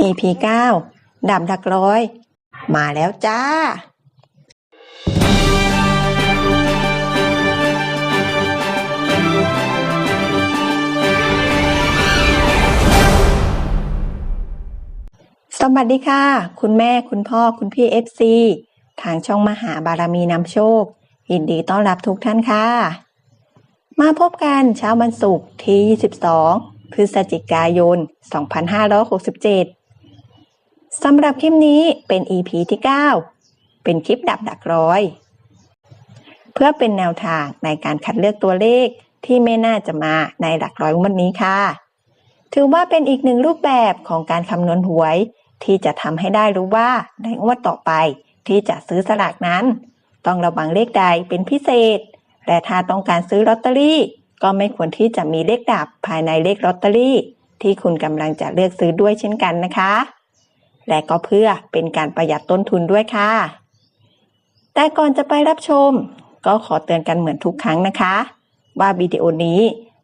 EP 9ดับดักร้อย มาแล้วจ้าสวัสดีค่ะ คุณแม่คุณพ่อคุณพี่ FC ทางช่องมหาบารมีนำโชค ยินดีต้อนรับทุกท่านค่ะ มาพบกันเช้าวันศุกร์ที่ 22 พฤศจิกายน 2567 สำหรับคลิปนี้เป็น EP ที่ 9 เป็นคลิปดับดักร้อย เพื่อเป็นแนวทางในการคัดเลือกตัวเลขที่ไม่น่าจะมาในหลักร้อยงวันนี้ค่ะ ถือว่าเป็นอีกหนึ่งรูปแบบของการคำนวณหวย ที่จะทำให้ได้รู้ว่าในงวดต่อไปที่จะซื้อสลากนั้น ต้องระวังเลขใดเป็นพิเศษ และถ้าต้องการซื้อลอตเตอรี่ ก็ไม่ควรที่จะมีเลขดับภายในเลขลอตเตอรี่ ที่คุณกำลังจะเลือกซื้อด้วยเช่นกันนะคะ และก็เพื่อเป็นการประหยัดต้นทุนด้วยค่ะ แต่ก่อนจะไปรับชม ก็ขอเตือนกันเหมือนทุกครั้งนะคะ ว่าวิดีโอนี้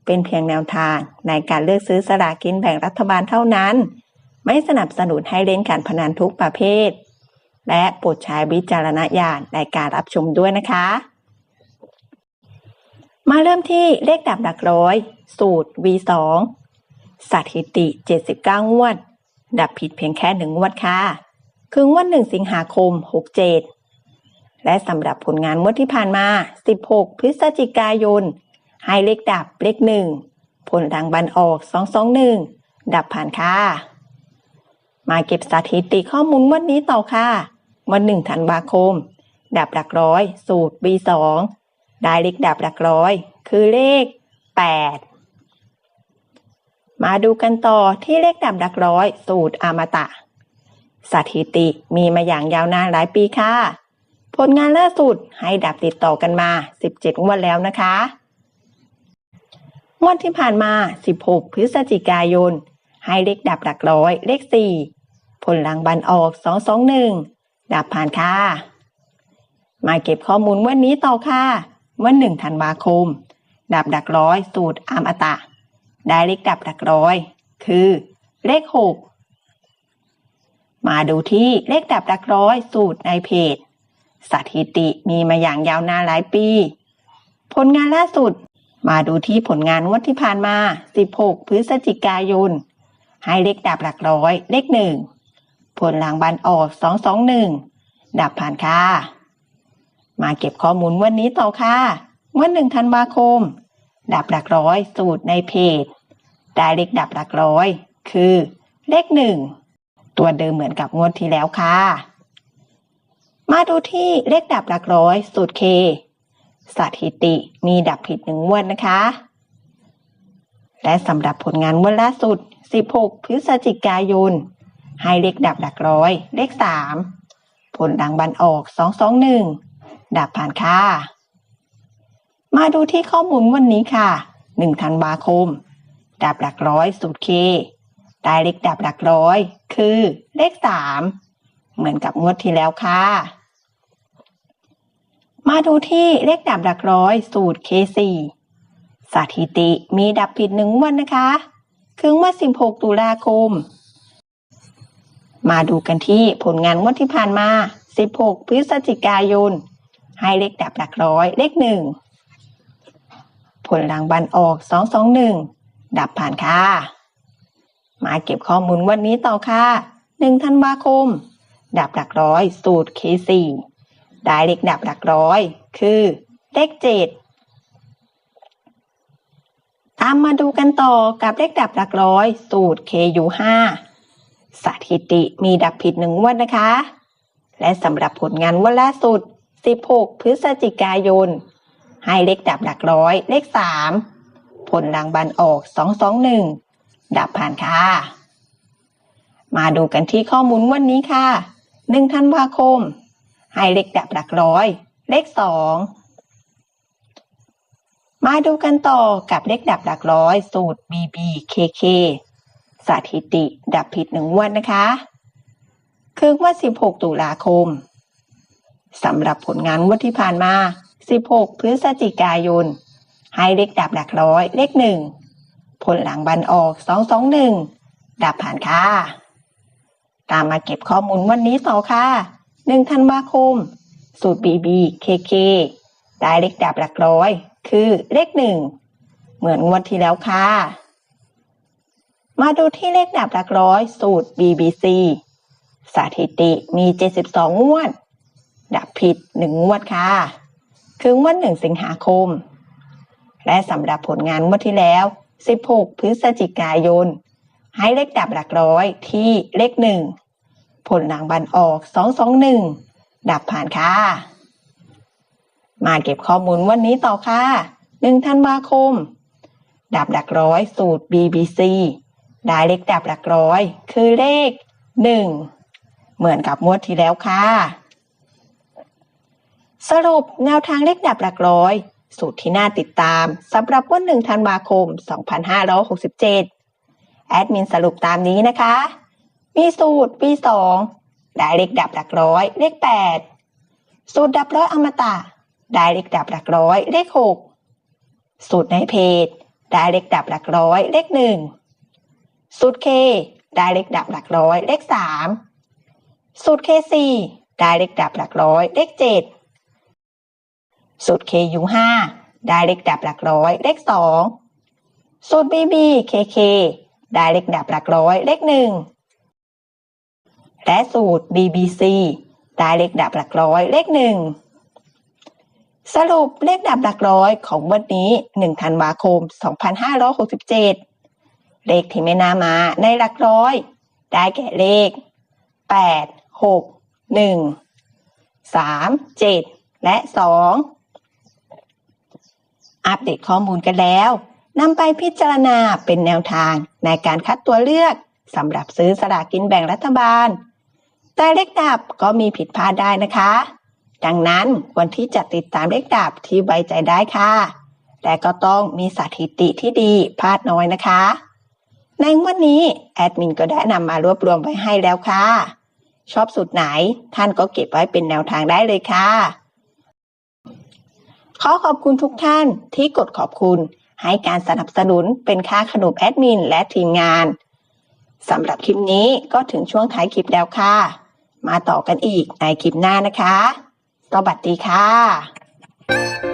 เป็นเพียงแนวทางในการเลือกซื้อสลากกินแบ่งรัฐบาลเท่านั้น ไม่สนับสนุนให้เล่นการพนันทุกประเภท และโปรดใช้วิจารณญาณในการรับชมด้วยนะคะ มาเริ่มที่เลขดับหลักร้อย สูตร V2 สถิติ 79 งวด ดับผิดเพียงแค่หนึ่งงวดค่ะคืองวด1สิงหาคม 67 และสำหรับผลงานงวดที่ผ่านมา 16 พฤศจิกายน ให้เลขดับเลขหนึ่ง ผลรางบัลออก 221 ดับผ่านค่ะ มาเก็บสถิติข้อมูลงวันนี้ต่อค่ะ วันหนึ่งธันวาคม ดับหลักร้อย สูตร B2 ได้เลขดับหลักร้อย คือเลข 8 มาดูกันต่อที่เลขดับหลักร้อย สูตรอมตะ สถิติมีมาอย่างยาวนานหลายปีค่ะ ผลงานล่าสุดให้ดับติดต่อกันมา 17 งวดแล้วนะคะงวดที่ผ่านมา 16 พฤศจิกายน ให้เลขดับหลักร้อย เลข 4 ผลรางบัลออก 221 ดับผ่านค่ะ มาเก็บข้อมูลวันนี้ต่อค่ะ วันหนึ่งธันวาคม ดับหลักร้อย สูตรอามตะ ได้เลขดับหลักร้อย คือ เลข6มาดูที่เลขดับหลักร้อยสูตรในเพจ สถิติมีมาอย่างยาวนานหลายปี ผลงานล่าสุด มาดูที่ผลงานงวดที่ผ่านมา 16 พฤศจิกายน ให้เลขดับหลักร้อย เลขหนึ่ง ผลรางบัลออก 221 ดับผ่านค่ะ มาเก็บข้อมูลวันนี้ต่อค่ะ วันหนึ่งธันวาคม ดับหลักร้อยสูตรในเพจ ได้เลขดับหลักร้อย คือ เลขหนึ่งตัวเดิมเหมือนกับงวดที่แล้วค่ะ มาดูที่เลขดับหลักร้อยสูตรเคสถิติมีดับผิดหนึ่งงวดนะคะ และสำหรับผลงานงวดล่าสุด 16 พฤศจิกายน ให้เลขดับหลักร้อย เลข 3 ผลดังบันออก 221 ดับผ่านค่ะ มาดูที่ข้อมูลวันนี้ค่ะ1ธันวาคมดับหลักร้อยสูตรเคได้เลขดับหลักร้อย คือเลข3เหมือนกับงวดที่แล้วค่ะ มาดูที่เลขดับหลักร้อยสูตร K4 สถิติมีดับผิดหนึ่งวันนะคะ คืองวด16 ตุลาคม มาดูกันที่ผลงานงวดที่ผ่านมา 16 พฤศจิกายน ให้เลขดับหลักร้อยเลขหนึ่งผลรางบัลออก221ดับผ่านค่ะ มาเก็บข้อมูลวันนี้ต่อค่ะ1ธันวาคม ดับหลักร้อย สูตร K4 ได้เลขดับหลักร้อย คือเลขเจ็ดตามมาดูกันต่อกับเลขดับหลักร้อย สูตร KU5 สถิติมีดับผิดหนึ่งวันนะคะ และสำหรับผลงานวันล่าสุด 16 พฤศจิกายน ให้เลขดับหลักร้อย เลข 3 ผลรางบัลออก 221 ดับผ่านค่ะ มาดูกันที่ข้อมูลวันนี้ค่ะ 1 ธันวาคม ให้เลขดับหลักร้อย เลข 2 มาดูกันต่อกับเลขดับหลักร้อย สูตร BBKK สถิติดับผิดหนึ่งวันนะคะ คือว่า 16 ตุลาคม สำหรับผลงานงวดที่ผ่านมา 16 พฤศจิกายน ให้เลขดับหลักร้อยเลขหนึ่ง ผลหลังบันออก 221 ดับผ่านค่ะ ตามมาเก็บข้อมูลวันนี้ต่อค่ะ 1 ธันวาคม สูตร BB KK ได้เลขดับหลักร้อย คือเลขหนึ่ง เหมือนงวดที่แล้วค่ะ มาดูที่เลขดับหลักร้อย สูตร BBC สถิติมี 72 งวด ดับผิด1งวดค่ะ คืองวด1สิงหาคม และสำหรับผลงานงวดที่แล้ว 16 พฤศจิกายน ให้เลขดับหลักร้อยที่เลขหนึ่งผลหลังบันออก 221 ดับผ่านค่ะ มาเก็บข้อมูลวันนี้ต่อค่ะ1ธันวาคม ดับหลักร้อยสูตร BBC ได้เลขดับหลักร้อย คือเลข 1 เหมือนกับงวดที่แล้วค่ะ สรุปแนวทางเลขดับหลักร้อย สูตรที่น่าติดตามสำหรับวัน1ธันวาคม 2567 แอดมินสรุปตามนี้นะคะ มีสูตร B2 ได้เลขดับหลักร้อย เลข 8 สูตรดับร้อยอมตะ ได้เลขดับหลักร้อย เลข 6 สูตรในเพจ ได้เลขดับหลักร้อย เลข 1 สูตร K ได้เลขดับหลักร้อย เลข 3 สูตร KC ได้เลขดับหลักร้อย เลข 7 สูตร KU5 ได้เลขดับหลักร้อย เลข 2 สูตร BB KK ได้เลขดับหลักร้อย เลข 1 และสูตร BBC ได้เลขดับหลักร้อย เลข 1 สรุปเลขดับหลักร้อยของวันนี้ 1 ธันวาคม 2567 เลขที่ไม่น่ามาในหลักร้อย ได้แก่เลข 8 6 1 3 7 และ 2 อัปเดตข้อมูลกันแล้วนำไปพิจารณาเป็นแนวทางในการคัดตัวเลือกสำหรับซื้อสลากกินแบ่งรัฐบาล แต่เลขดับก็มีผิดพลาดได้นะคะ ดังนั้นควรที่จะติดตามเลขดับที่ไว้ใจได้ค่ะ แต่ก็ต้องมีสถิติที่ดีพลาดน้อยนะคะ ในวันนี้แอดมินก็ได้นำมารวบรวมไว้ให้แล้วค่ะ ชอบสูตรไหนท่านก็เก็บไว้เป็นแนวทางได้เลยค่ะ ขอขอบคุณทุกท่านที่กดขอบคุณ ให้การสนับสนุนเป็นค่าขนมแอดมินและทีมงานสำหรับคลิปนี้ก็ถึงช่วงท้ายคลิปแล้วค่ะ มาต่อกันอีกในคลิปหน้านะคะ สวัสดีค่ะ